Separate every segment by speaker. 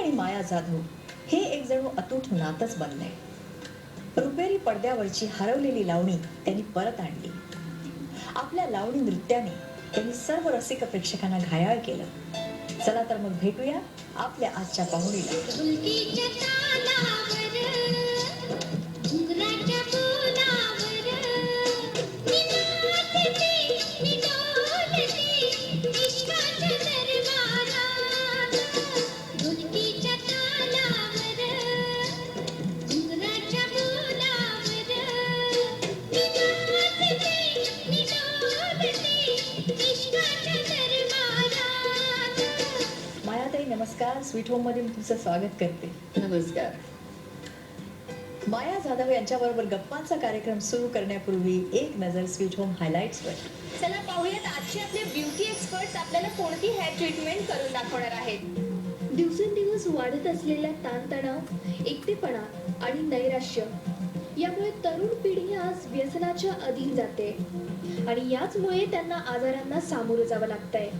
Speaker 1: आणि माया जाधव हे एक जणू अतूट नातच बनलंय. रुपेरी पडद्यावरची हरवलेली लावणी त्यांनी परत आणली. आपल्या लावणी नृत्याने त्यांनी सर्व रसिक प्रेक्षकांना घायाळ केलं. चला तर मग भेटूया आपल्या आजच्या पाहुणीला. नमस्कार स्वीट होममध्ये मी तुमचं स्वागत करते.
Speaker 2: नमस्कार.
Speaker 1: माया जाधव यांच्याबरोबर गप्पांचा कार्यक्रम सुरू करण्यापूर्वी एक नजर स्वीट होम हायलाइट्स वर.
Speaker 3: चला पाहूयात आजचे आपले ब्युटी एक्सपर्ट्स आपल्याला कोणती हेअर ट्रीटमेंट करून दाखवणार आहेत? दिवसेंदिवस वाढत असलेला ताणतणाव एकटेपणा आणि नैराश्य यामुळे तरुण पिढी आज व्यसनाच्या अधीन जाते. आणि याचमुळे त्यांना आजारांना सामोरं जावं लागतंय.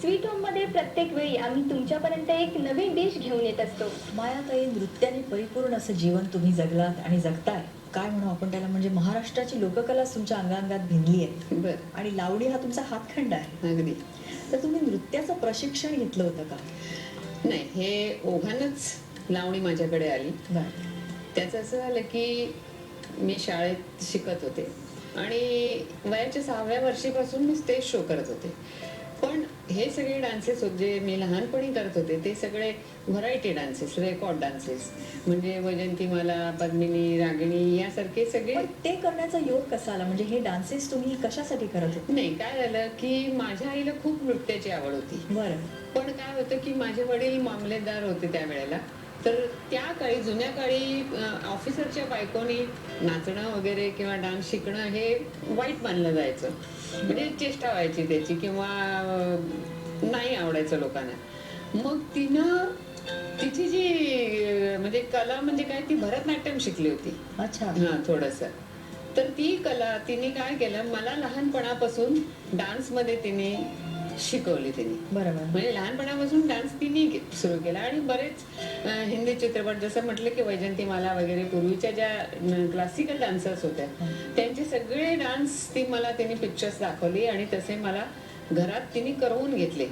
Speaker 3: स्वीट होममध्ये प्रत्येक वेळी आम्ही तुमच्यापर्यंत एक नवीन डिश घेऊन येत असतो.
Speaker 1: मायाताई नृत्याने परिपूर्ण असं जीवन तुम्ही जगलात आणि जगताय. काय म्हणू आपण त्याला? म्हणजे महाराष्ट्राची लोककलाच तुमच्या अंगांगात भिनली आहे
Speaker 2: बर.
Speaker 1: आणि लावणी हा तुमचा हातखंड आहे.
Speaker 2: अगदी.
Speaker 1: तर तुम्ही नृत्याचं प्रशिक्षण घेतलं होतं का?
Speaker 2: नाही हे ओघानच लावणी माझ्याकडे आली.
Speaker 1: बरं.
Speaker 2: त्याचं असं झालं की मी शाळेत शिकत होते. आणि वयाच्या सहाव्या वर्षीपासून मी स्टेज शो करत होते. पण हे सगळे डान्सेस जे मी लहानपणी करत होते ते सगळे व्हरायटी डान्सेस रेकॉर्ड डान्सेस म्हणजे वैजंतीमाला पद्मिनी रागिणी यासारखे सगळे
Speaker 1: ते करण्याचा योग कसा आला? म्हणजे हे डान्सेस तुम्ही कशासाठी करत होते?
Speaker 2: नाही काय झालं की माझ्या आईला खूप नृत्याची आवड होती.
Speaker 1: बरं.
Speaker 2: पण काय होतं की माझे वडील मामलेदार होते त्यावेळेला. तर त्या काळी जुन्या काळी ऑफिसरच्या बायकोनी नाचणं वगैरे किंवा डान्स शिकणं हे वाईट मानलं जायचं. म्हणजे चेष्टा व्हायची त्याची किंवा नाही आवडायचं लोकांना. मग तिनं तिची जी म्हणजे कला म्हणजे काय ती भरतनाट्यम शिकली होती.
Speaker 1: अच्छा.
Speaker 2: हा थोडस. तर ती कला तिने काय केलं मला लहानपणापासून डान्समध्ये तिने शिकवली तिने
Speaker 1: बरोबर.
Speaker 2: म्हणजे लहानपणापासून डान्स तिने सुरू केला आणि बरेच हिंदी चित्रपट जसं म्हटलं की वैजंतीमाला वगैरे पूर्वीच्या ज्या क्लासिकल डान्सर्स होत्या त्यांचे सगळे डान्स ती मला तिने पिक्चर्स दाखवली आणि तसे मला घरात तिने करवून घेतले.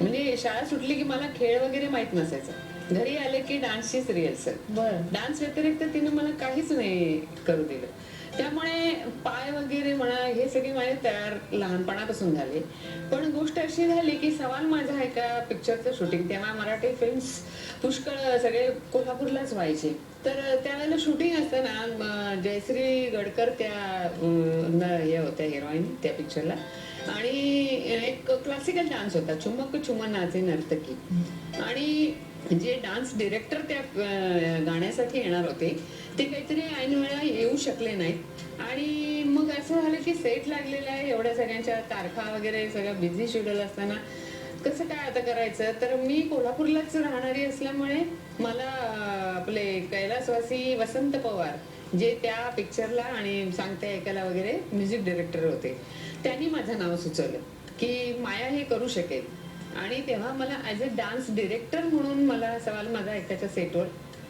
Speaker 2: म्हणजे शाळा सुटली की मला खेळ वगैरे माहीत नसायचं. घरी आले की डान्सचीच रिहर्सल
Speaker 1: बरं.
Speaker 2: डान्स व्यतिरिक्त तिने मला काहीच नाही करू दिलं. त्यामुळे पाय वगैरे म्हणा हे सगळे माझे तयार लहानपणापासून झाले. पण गोष्ट अशी झाली की सवाल माझा एका पिक्चरचं शूटिंग तेव्हा मराठी फिल्म्स पुष्कळ सगळे कोल्हापूरलाच व्हायचे. तर त्यावेळेला शूटिंग असताना जयश्री गडकर त्या हे होत्या हिरोईन त्या पिक्चरला आणि एक क्लासिकल डान्स होता चुमक चुमन नाचे नर्तकी. आणि जे डान्स डिरेक्टर त्या गाण्यासाठी येणार होते ते काहीतरी ऐन वेळा येऊ शकले नाहीत. आणि मग असं झालं की सेट लागलेला आहे एवढ्या सगळ्यांच्या तारखा वगैरे सगळं बिझी शेड्यूल असताना. कसं काय आता करायचं? तर मी कोल्हापूरलाच राहणारी असल्यामुळे मला आपले कैलासवासी वसंत पवार जे त्या पिक्चरला आणि सांगते ऐकायला वगैरे म्युझिक डिरेक्टर होते. त्यांनी माझं नाव सुचवलं की माया हे करू शकेल. आणि तेव्हा मला ॲज अ डान्स डिरेक्टर म्हणून मला सवाल माझा एकाच्या सेटवर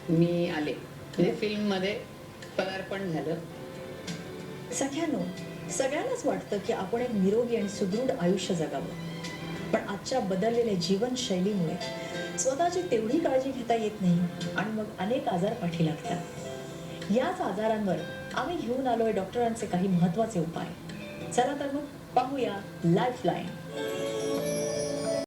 Speaker 2: मी आले. म्हणजे फिल्ममध्ये पदार्पण झालं.
Speaker 1: सख्यानो सगळ्यांनाच वाटतं की आपण एक निरोगी आणि सुदृढ आयुष्य जगावं. पण आजच्या बदललेल्या जीवनशैलीमुळे स्वतःची तेवढी काळजी घेता येत नाही आणि मग अनेक आजार पाठी लागतात. याच आजारांवर आम्ही घेऊन आलोय डॉक्टरांचे काही महत्त्वाचे उपाय. चला तर मग पाहूया लाईफ लाईन